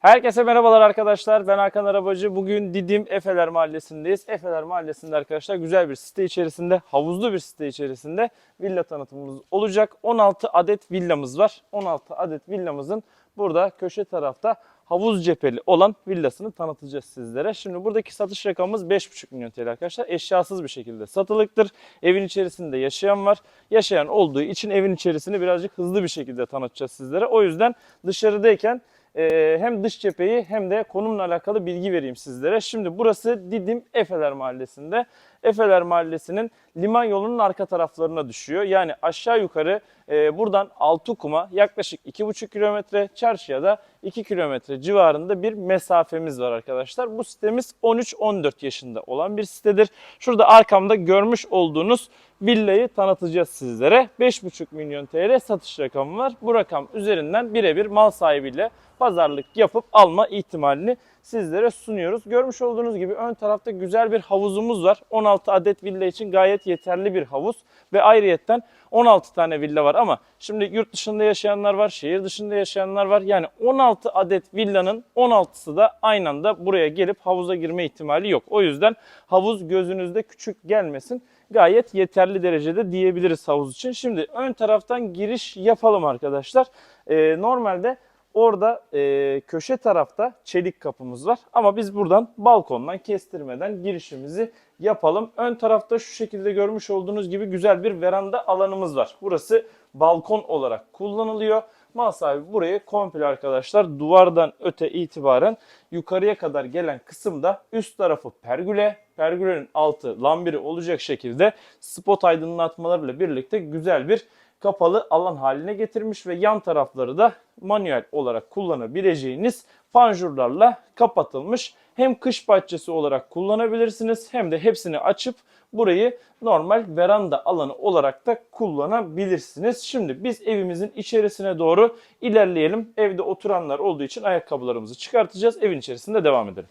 Herkese merhabalar arkadaşlar. Ben Hakan Arabacı. Bugün Didim Efeler Mahallesi'ndeyiz. Efeler Mahallesi'nde arkadaşlar güzel bir site içerisinde, havuzlu bir site içerisinde villa tanıtımımız olacak. 16 adet villamız var. 16 adet villamızın burada köşe tarafta havuz cepheli olan villasını tanıtacağız sizlere. Şimdi buradaki satış rakamımız 5,5 milyon TL arkadaşlar. Eşyasız bir şekilde satılıktır. Evin içerisinde yaşayan var. Yaşayan olduğu için evin içerisini birazcık hızlı bir şekilde tanıtacağız sizlere. O yüzden dışarıdayken hem dış cepheyi hem de konumla alakalı bilgi vereyim sizlere. Şimdi burası Didim Efeler Mahallesi'nde. Efeler Mahallesi'nin liman yolunun arka taraflarına düşüyor. Yani aşağı yukarı e, buradan Altıkum'a yaklaşık 2,5 kilometre, çarşıya da 2 kilometre civarında bir mesafemiz var arkadaşlar. Bu sitemiz 13-14 yaşında olan bir sitedir. Şurada arkamda görmüş olduğunuz villayı tanıtacağız sizlere. 5,5 milyon TL satış rakamı var. Bu rakam üzerinden birebir mal sahibiyle pazarlık yapıp alma ihtimalini sizlere sunuyoruz. Görmüş olduğunuz gibi ön tarafta güzel bir havuzumuz var. 16 adet villa için gayet yeterli bir havuz ve ayrıyetten 16 tane villa var ama şimdi yurt dışında yaşayanlar var, şehir dışında yaşayanlar var. Yani 16 adet villanın 16'sı da aynı anda buraya gelip havuza girme ihtimali yok. O yüzden havuz gözünüzde küçük gelmesin. Gayet yeterli derecede diyebiliriz havuz için. Şimdi ön taraftan giriş yapalım arkadaşlar. Ee, normalde Orada e, köşe tarafta çelik kapımız var. Ama biz buradan balkondan kestirmeden girişimizi yapalım. Ön tarafta şu şekilde görmüş olduğunuz gibi güzel bir veranda alanımız var. Burası balkon olarak kullanılıyor. Mal sahibi burayı komple arkadaşlar duvardan öte itibaren yukarıya kadar gelen kısımda üst tarafı pergüle, pergülenin altı lambiri olacak şekilde spot aydınlatmalarıyla birlikte güzel bir kapalı alan haline getirmiş ve yan tarafları da manuel olarak kullanabileceğiniz panjurlarla kapatılmış. Hem kış bahçesi olarak kullanabilirsiniz hem de hepsini açıp burayı normal veranda alanı olarak da kullanabilirsiniz. Şimdi biz evimizin içerisine doğru ilerleyelim. Evde oturanlar olduğu için ayakkabılarımızı çıkartacağız. Evin içerisinde devam edelim.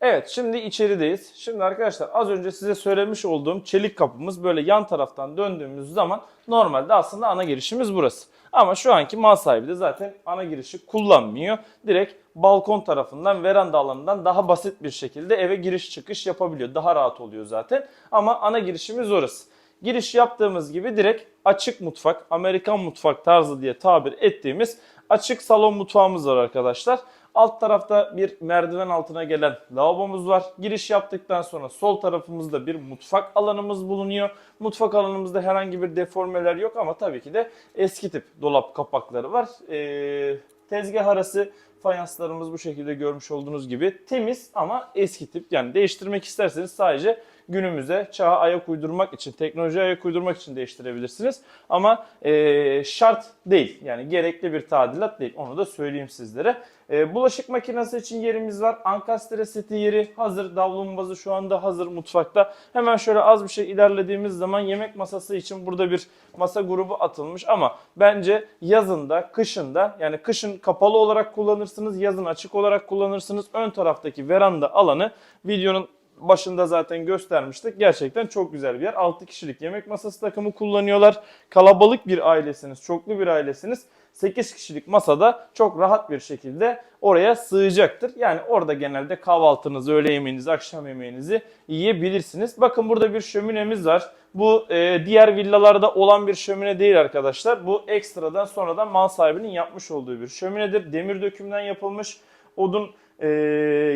Evet şimdi içerideyiz. Şimdi arkadaşlar az önce size söylemiş olduğum çelik kapımız böyle yan taraftan döndüğümüz zaman normalde aslında ana girişimiz burası. Ama şu anki mal sahibi de zaten ana girişi kullanmıyor. Direkt balkon tarafından veranda alanından daha basit bir şekilde eve giriş çıkış yapabiliyor. Daha rahat oluyor zaten. Ama ana girişimiz orası. Giriş yaptığımız gibi direkt açık mutfak, Amerikan mutfak tarzı diye tabir ettiğimiz açık salon mutfağımız var arkadaşlar. Alt tarafta bir merdiven altına gelen lavabomuz var. Giriş yaptıktan sonra sol tarafımızda bir mutfak alanımız bulunuyor. Mutfak alanımızda herhangi bir deformeler yok ama tabii ki de eski tip dolap kapakları var. Ee, tezgah arası fayanslarımız bu şekilde görmüş olduğunuz gibi temiz ama eski tip. Yani değiştirmek isterseniz sadece günümüze çağa ayak uydurmak için, teknolojiye ayak uydurmak için değiştirebilirsiniz. Ama e, şart değil. Yani gerekli bir tadilat değil. Onu da söyleyeyim sizlere. E, bulaşık makinesi için yerimiz var. Ankastre seti yeri hazır. Davlumbazı şu anda hazır mutfakta. Hemen şöyle az bir şey ilerlediğimiz zaman yemek masası için burada bir masa grubu atılmış ama bence yazında, kışında yani kışın kapalı olarak kullanırsınız, yazın açık olarak kullanırsınız. Ön taraftaki veranda alanı videonun başında zaten göstermiştik. Gerçekten çok güzel bir yer. 6 kişilik yemek masası takımı kullanıyorlar. Kalabalık bir ailesiniz, çoklu bir ailesiniz. 8 kişilik masada çok rahat bir şekilde oraya sığacaktır. Yani orada genelde kahvaltınızı, öğle yemeğinizi, akşam yemeğinizi yiyebilirsiniz. Bakın burada bir şöminemiz var. Bu e, diğer villalarda olan bir şömine değil arkadaşlar. Bu ekstradan sonradan mal sahibinin yapmış olduğu bir şöminedir. Demir dökümden yapılmış odun e,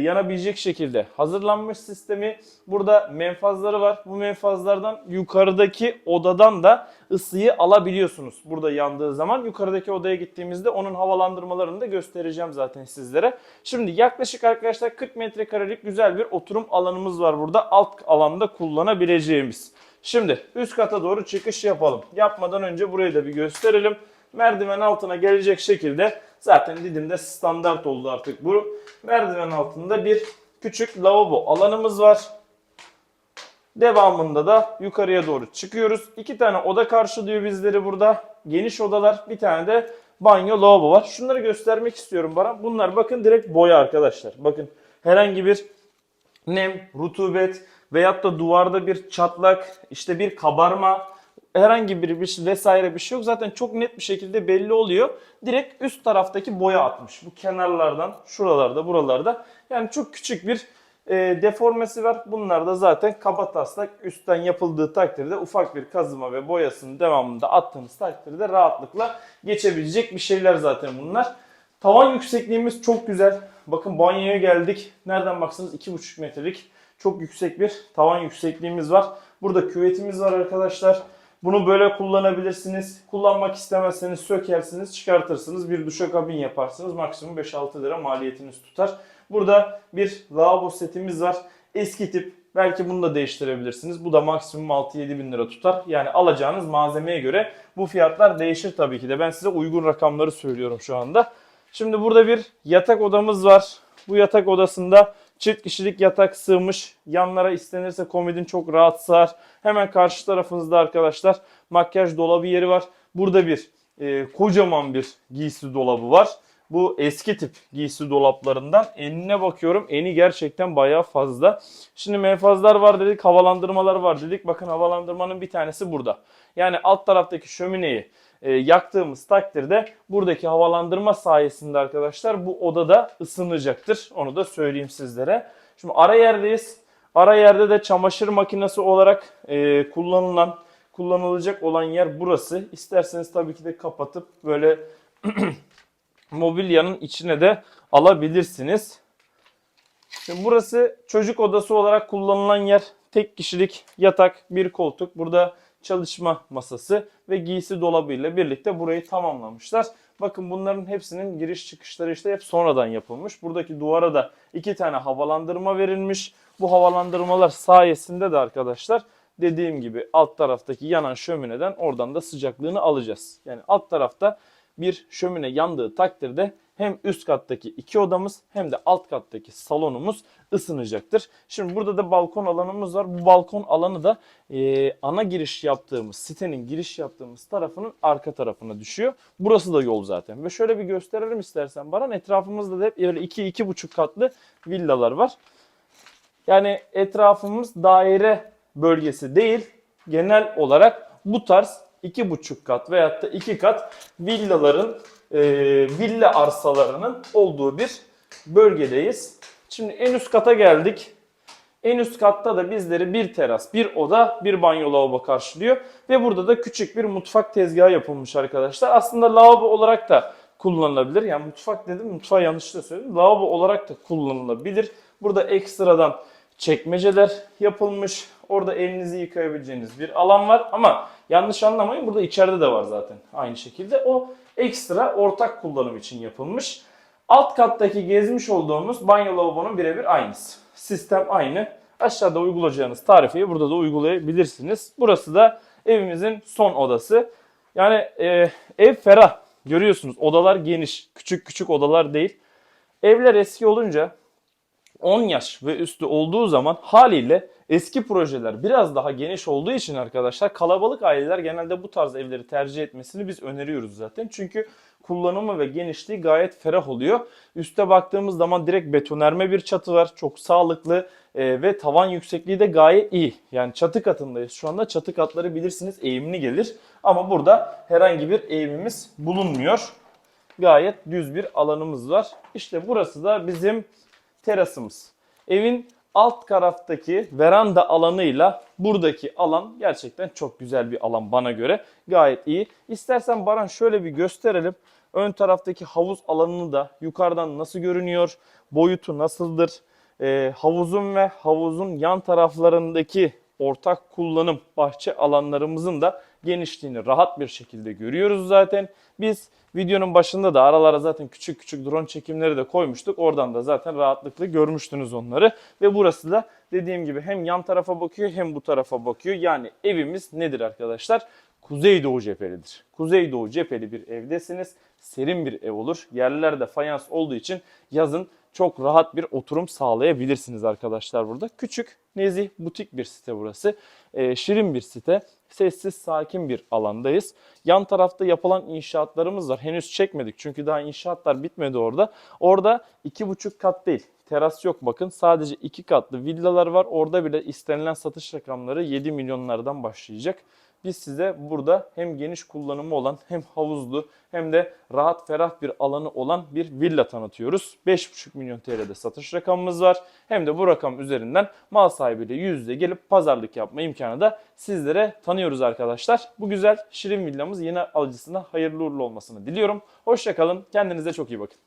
yanabilecek şekilde hazırlanmış sistemi. Burada menfazları var. Bu menfazlardan yukarıdaki odadan da ısıyı alabiliyorsunuz. Burada yandığı zaman yukarıdaki odaya gittiğimizde onun havalandırmalarını da göstereceğim zaten sizlere. Şimdi yaklaşık arkadaşlar 40 metrekarelik güzel bir oturum alanımız var burada. Alt alanda kullanabileceğimiz. Şimdi üst kata doğru çıkış yapalım. Yapmadan önce burayı da bir gösterelim. Merdiven altına gelecek şekilde zaten Didim'de standart oldu artık bu. Merdiven altında bir küçük lavabo alanımız var. Devamında da yukarıya doğru çıkıyoruz. İki tane oda karşılıyor bizleri burada. Geniş odalar, bir tane de banyo, lavabo var. Şunları göstermek istiyorum bana. Bunlar bakın direkt boya arkadaşlar. Bakın herhangi bir nem, rutubet veyahut da duvarda bir çatlak, işte bir kabarma herhangi bir, bir şey- vesaire bir şey yok. Zaten çok net bir şekilde belli oluyor. Direkt üst taraftaki boya atmış. Bu kenarlardan, şuralarda, buralarda. Yani çok küçük bir e, deformesi var. Bunlar da zaten kaba taslak üstten yapıldığı takdirde ufak bir kazıma ve boyasının devamında attığınız takdirde rahatlıkla geçebilecek bir şeyler zaten bunlar. Tavan yüksekliğimiz çok güzel. Bakın banyoya geldik. Nereden baksanız 2,5 metrelik çok yüksek bir tavan yüksekliğimiz var. Burada küvetimiz var arkadaşlar. Bunu böyle kullanabilirsiniz. Kullanmak istemezseniz sökersiniz, çıkartırsınız. Bir duşakabin yaparsınız. Maksimum 5-6 lira maliyetiniz tutar. Burada bir lavabo setimiz var. Eski tip. Belki bunu da değiştirebilirsiniz. Bu da maksimum 6-7 bin lira tutar. Yani alacağınız malzemeye göre bu fiyatlar değişir tabii ki de. Ben size uygun rakamları söylüyorum şu anda. Şimdi burada bir yatak odamız var. Bu yatak odasında çift kişilik yatak sığmış. Yanlara istenirse komodin çok rahat sığar. Hemen karşı tarafınızda arkadaşlar makyaj dolabı yeri var. Burada bir e, kocaman bir giysi dolabı var. Bu eski tip giysi dolaplarından enine bakıyorum. Eni gerçekten bayağı fazla. Şimdi menfazlar var dedik, havalandırmalar var dedik. Bakın havalandırmanın bir tanesi burada. Yani alt taraftaki şömineyi e, yaktığımız takdirde buradaki havalandırma sayesinde arkadaşlar bu odada ısınacaktır. Onu da söyleyeyim sizlere. Şimdi ara yerdeyiz. Ara yerde de çamaşır makinesi olarak e, kullanılan kullanılacak olan yer burası. İsterseniz tabii ki de kapatıp böyle mobilyanın içine de alabilirsiniz. Şimdi burası çocuk odası olarak kullanılan yer. Tek kişilik yatak, bir koltuk. Burada çalışma masası ve giysi dolabıyla birlikte burayı tamamlamışlar. Bakın bunların hepsinin giriş çıkışları işte hep sonradan yapılmış. Buradaki duvara da iki tane havalandırma verilmiş. Bu havalandırmalar sayesinde de arkadaşlar dediğim gibi alt taraftaki yanan şömineden oradan da sıcaklığını alacağız. Yani alt tarafta bir şömine yandığı takdirde hem üst kattaki iki odamız hem de alt kattaki salonumuz ısınacaktır. Şimdi burada da balkon alanımız var. Bu balkon alanı da e, ana giriş yaptığımız, sitenin giriş yaptığımız tarafının arka tarafına düşüyor. Burası da yol zaten. Ve şöyle bir gösterelim istersen Baran. Etrafımızda da hep böyle 2-2,5 katlı villalar var. Yani etrafımız daire bölgesi değil. Genel olarak bu tarz iki buçuk kat veyahut da iki kat villaların e, villa arsalarının olduğu bir bölgedeyiz. Şimdi en üst kata geldik. En üst katta da bizleri bir teras, bir oda, bir banyo lavabo karşılıyor. Ve burada da küçük bir mutfak tezgahı yapılmış arkadaşlar. Aslında lavabo olarak da kullanılabilir. Yani mutfak dedim, mutfağı yanlışlıkla söyledim. Lavabo olarak da kullanılabilir. Burada ekstradan çekmeceler yapılmış. Orada elinizi yıkayabileceğiniz bir alan var ama yanlış anlamayın burada içeride de var zaten aynı şekilde. O ekstra ortak kullanım için yapılmış. Alt kattaki gezmiş olduğumuz banyo lavabonun birebir aynısı. Sistem aynı. Aşağıda uygulayacağınız tarifeyi burada da uygulayabilirsiniz. Burası da evimizin son odası. Yani e, ev ferah. Görüyorsunuz odalar geniş. Küçük küçük odalar değil. Evler eski olunca 10 yaş ve üstü olduğu zaman haliyle eski projeler biraz daha geniş olduğu için arkadaşlar kalabalık aileler genelde bu tarz evleri tercih etmesini biz öneriyoruz zaten. Çünkü kullanımı ve genişliği gayet ferah oluyor. Üste baktığımız zaman direkt betonerme bir çatı var. Çok sağlıklı e, ve tavan yüksekliği de gayet iyi. Yani çatı katındayız. Şu anda çatı katları bilirsiniz eğimli gelir. Ama burada herhangi bir eğimimiz bulunmuyor. Gayet düz bir alanımız var. İşte burası da bizim terasımız. Evin alt taraftaki veranda alanıyla buradaki alan gerçekten çok güzel bir alan bana göre. Gayet iyi. İstersen Baran şöyle bir gösterelim. Ön taraftaki havuz alanını da yukarıdan nasıl görünüyor? Boyutu nasıldır? Ee, havuzun ve havuzun yan taraflarındaki ortak kullanım bahçe alanlarımızın da genişliğini rahat bir şekilde görüyoruz zaten. Biz videonun başında da aralara zaten küçük küçük drone çekimleri de koymuştuk. Oradan da zaten rahatlıkla görmüştünüz onları. Ve burası da dediğim gibi hem yan tarafa bakıyor hem bu tarafa bakıyor. Yani evimiz nedir arkadaşlar? Kuzeydoğu cephelidir. Kuzeydoğu cepheli bir evdesiniz. Serin bir ev olur. Yerlerde fayans olduğu için yazın çok rahat bir oturum sağlayabilirsiniz arkadaşlar burada. Küçük, nezih, butik bir site burası. Ee, şirin bir site. Sessiz, sakin bir alandayız. Yan tarafta yapılan inşaatlarımız var. Henüz çekmedik çünkü daha inşaatlar bitmedi orada. Orada iki buçuk kat değil. Teras yok bakın. Sadece iki katlı villalar var. Orada bile istenilen satış rakamları 7 milyonlardan başlayacak. Biz size burada hem geniş kullanımı olan hem havuzlu hem de rahat ferah bir alanı olan bir villa tanıtıyoruz. 5,5 milyon TL'de satış rakamımız var. Hem de bu rakam üzerinden mal sahibiyle yüz yüze gelip pazarlık yapma imkanı da sizlere tanıyoruz arkadaşlar. Bu güzel şirin villamız yeni alıcısına hayırlı uğurlu olmasını diliyorum. Hoşçakalın. Kendinize çok iyi bakın.